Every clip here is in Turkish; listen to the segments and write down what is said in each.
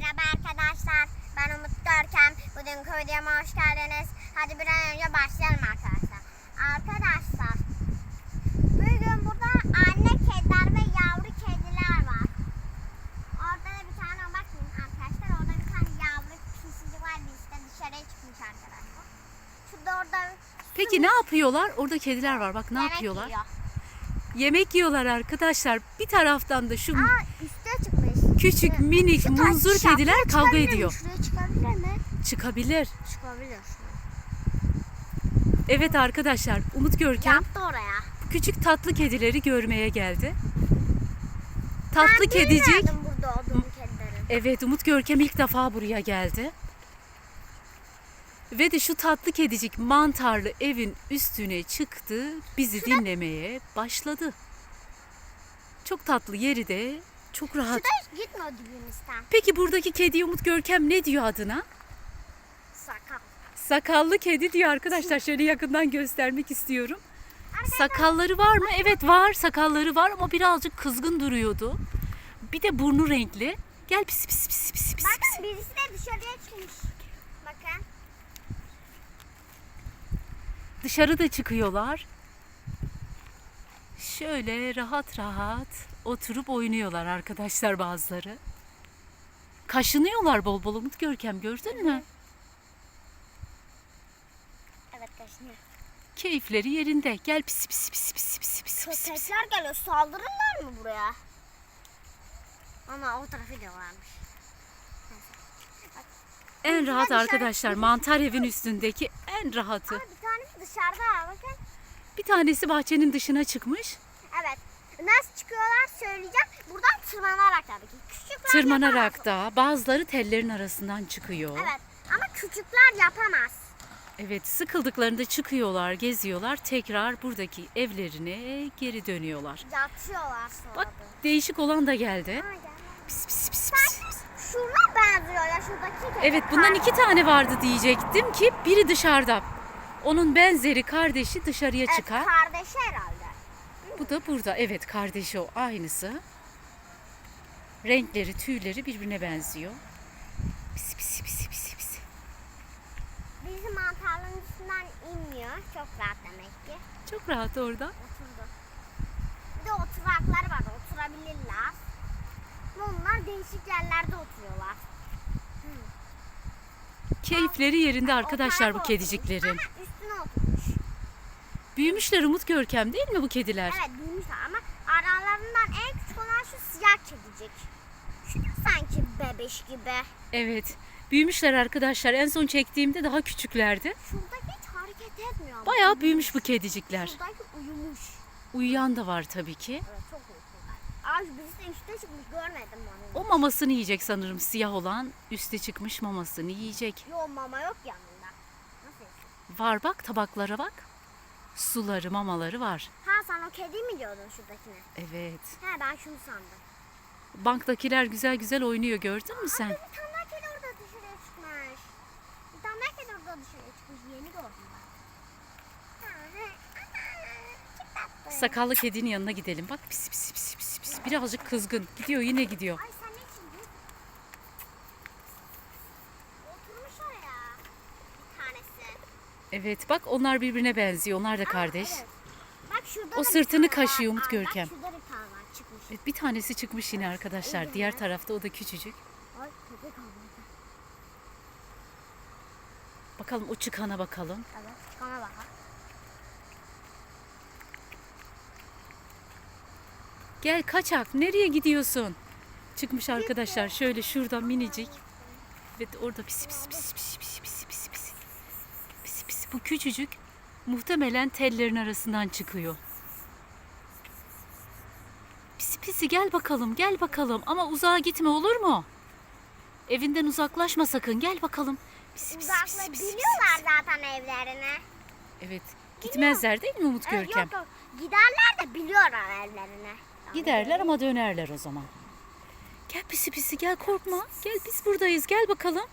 Merhaba arkadaşlar. Ben Umut Görkem. Bugünkü videoma hoş geldiniz. Hadi bir an önce başlayalım arkadaşlar. Arkadaşlar. Bugün burada anne kediler ve yavru kediler var. Orada da bir tane bakın arkadaşlar. Orada bir tane yavru pisicik var. Birisi de dışarıya çıkmış arkadaşlar. Şurada orada Peki ne yapıyorlar? Orada kediler var. Bak ne yemek yapıyorlar? yiyor. Yemek yiyorlar arkadaşlar. Bir taraftan da şu Aa. Küçük minik Şu muzur taş- kediler şuraya kavga ediyor. Şuraya çıkabilir mi? Çıkabilir. Çıkabilir. Evet arkadaşlar Umut Görkem Yaptı oraya. küçük tatlı kedileri görmeye geldi. Tatlı kedicik. bilmiyordum burada kedilerin. Evet Umut Görkem ilk defa buraya geldi. Ve de şu tatlı kedicik mantarlı evin üstüne çıktı. Bizi dinlemeye başladı. Çok tatlı yeri de çok rahat. Şurada gitme o dibimizden. Peki buradaki kedi Umut Görkem ne diyor adına? Sakal. Sakallı kedi diyor arkadaşlar. Şöyle yakından göstermek istiyorum. Sakalları var mı? Evet var. Sakalları var ama birazcık kızgın duruyordu. Bir de burnu renkli. Gel pis pis pis pis pis. pis. Bakın birisi de dışarıya çıkmış. Bakın. Dışarıda çıkıyorlar. Şöyle rahat rahat oturup oynuyor arkadaşlar bazıları. Kaşınıyorlar bol bol Umut Görkem gördün mü? Evet kaşınıyor. Keyifleri yerinde. Gel pis pis pis pis pis pis pis. pis. Köpekler geliyor. Saldırırlar mı buraya? Ama o tarafı da varmış. En rahat dışarı arkadaşlar mantar evin üstündeki en rahatı. Aa, bir tanesi dışarıda. Bakın. Bir tanesi bahçenin dışına çıkmış. Nasıl çıkıyorlar söyleyeceğim. Buradan tırmanarak tabii ki. Küçükler Tırmanarak yapamaz. da bazıları tellerin arasından çıkıyor. Evet. Ama küçükler yapamaz. Evet, sıkıldıklarında çıkıyorlar, geziyorlar. Tekrar buradaki evlerine geri dönüyorlar. Yatıyorlar sonra. Bak değişik olan da geldi. Gel. Pis pis pis pis. Şuna benziyor ya şuradaki. Evet bundan iki tane vardı diyecektim ki biri dışarıda. Onun benzeri kardeşi dışarıya Evet, çıkan. kardeşi herhalde. Bu da burada. Evet kardeşi o aynısı. Renkleri, tüyleri birbirine benziyor. Pis pis pis pis pis. Bizim mantarların üstünden inmiyor. Çok rahat demek ki. Çok rahat orada. Oturdu. Bir de oturaklar var. Oturabilirler. Bunlar değişik yerlerde oturuyorlar. Keyifleri yerinde arkadaşlar bu kediciklerin. Ama. Büyümüşler Umut Görkem değil mi bu kediler? Evet büyümüşler ama aralarından en küçük olan şu siyah kedicik. Şu da sanki bebeş gibi. Evet. Büyümüşler arkadaşlar. En son çektiğimde daha küçüklerdi. Şuradaki hiç hareket etmiyor. ama. Bayağı büyümüş bu kedicikler. Şuradaki uyumuş. Uyuyan da var tabii ki. Evet çok uykular. Aa birisi üstte çıkmış görmedim onu. O mamasını yiyecek sanırım siyah olan. Üste çıkmış mamasını yiyecek. Yo mama yok yanında. Nasıl? Var bak tabaklara bak. Suları mamaları var. Ha sen o kedi mi diyordun şuradakine? Evet. He ben şunu sandım. Banktakiler güzel güzel oynuyor gördün mü sen? Bir tane daha kedi orada dışarıya çıkmış. Bir tane daha kedi orada dışarıya çıkmış. Yeni gördüm ben. Ha, he. Ana, Çok tatlı. Sakallı kedinin yanına gidelim. Bak pis pis pis pis pis. Birazcık kızgın. Gidiyor yine gidiyor. Ay Evet bak onlar birbirine benziyor. Onlar da kardeş. evet. Bak şurada da O bir sırtını tane var. kaşıyor Umut Görkem. Bak şurada bir tane var çıkmış. Evet, bir tanesi çıkmış yine arkadaşlar. Diğer tarafta o da küçücük. Ay köpek. Bakalım o çıkana bakalım. Evet çıkana bak. Gel kaçak nereye gidiyorsun? Çıkmış arkadaşlar şöyle şuradan minicik. Evet orada pis pis pis pis pis pis. Bu küçücük muhtemelen tellerin arasından çıkıyor. Pisi pisi gel bakalım gel bakalım ama uzağa gitme olur mu? Evinden uzaklaşma sakın gel bakalım. Pisi pisi pisi pisi. Biliyorlar zaten evlerini. Evet gitmezler değil mi Umut Evet, Görkem? yok yok. Giderler de biliyorlar evlerini. Giderler ama dönerler o zaman. Gel pisi pisi gel korkma. Gel biz buradayız gel bakalım.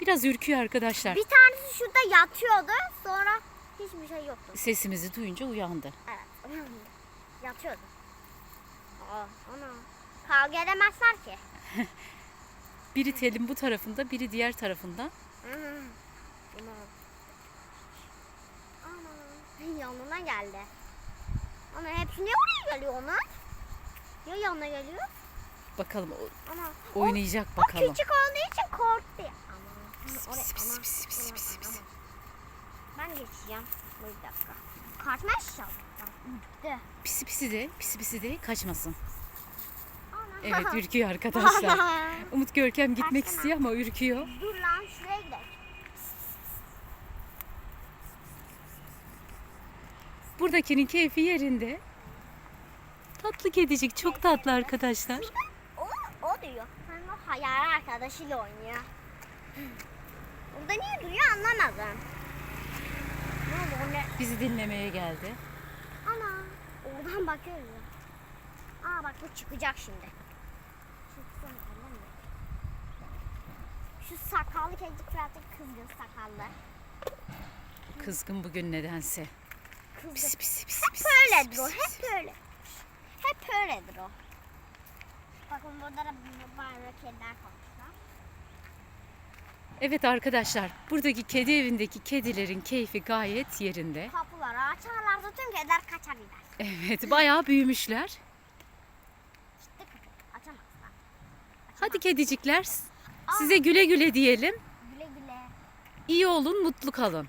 Biraz ürküyor arkadaşlar. Bir tanesi şurada yatıyordu. Sonra hiçbir şey yoktu. Sesimizi duyunca uyandı. Evet. yatıyordu. Aa, ana. Kavga edemezler ki. Biri telin bu tarafında, biri diğer tarafında. Ana. Yanına geldi. Ana hepsi niye oraya geliyor onlar? Ya yanına geliyor? Bakalım o- Ana. oynayacak O bakalım. küçük olduğu için korktu. Ben geçeceğim. Bir dakika. Kaçma aşağı. Gitti. Pisi pisi de, pisi pisi de kaçmasın. Evet ürküyor arkadaşlar. Umut Görkem gitmek Kaçsana. istiyor ama ürküyor. Dur lan şuraya gidelim. Buradakinin keyfi yerinde. Tatlı kedicik, çok tatlı arkadaşlar. O, o diyor. Sen o hayal arkadaşıyla oynuyor. Burada niye duruyor anlamadım. Ne oldu ne? Bizi dinlemeye geldi. Ana. Oradan bakıyoruz. Aa bak bu çıkacak şimdi. Şu sakallı kedicik birazcık kızgın sakallı. Kızgın bugün nedense. Kızgın. Pisi pisi pisi Hep pisi. böyledir pisi, o. Hep pisi. böyle. Hep öyledir o. Bakın burada da bazı kediler kalmışlar. Evet arkadaşlar, buradaki kedi evindeki kedilerin keyfi gayet yerinde. Kapıları açarlarsa tüm kediler kaçar gider. Evet, bayağı büyümüşler. Açamazlar. Hadi kedicikler, size güle güle diyelim. Güle güle. İyi olun, mutlu kalın.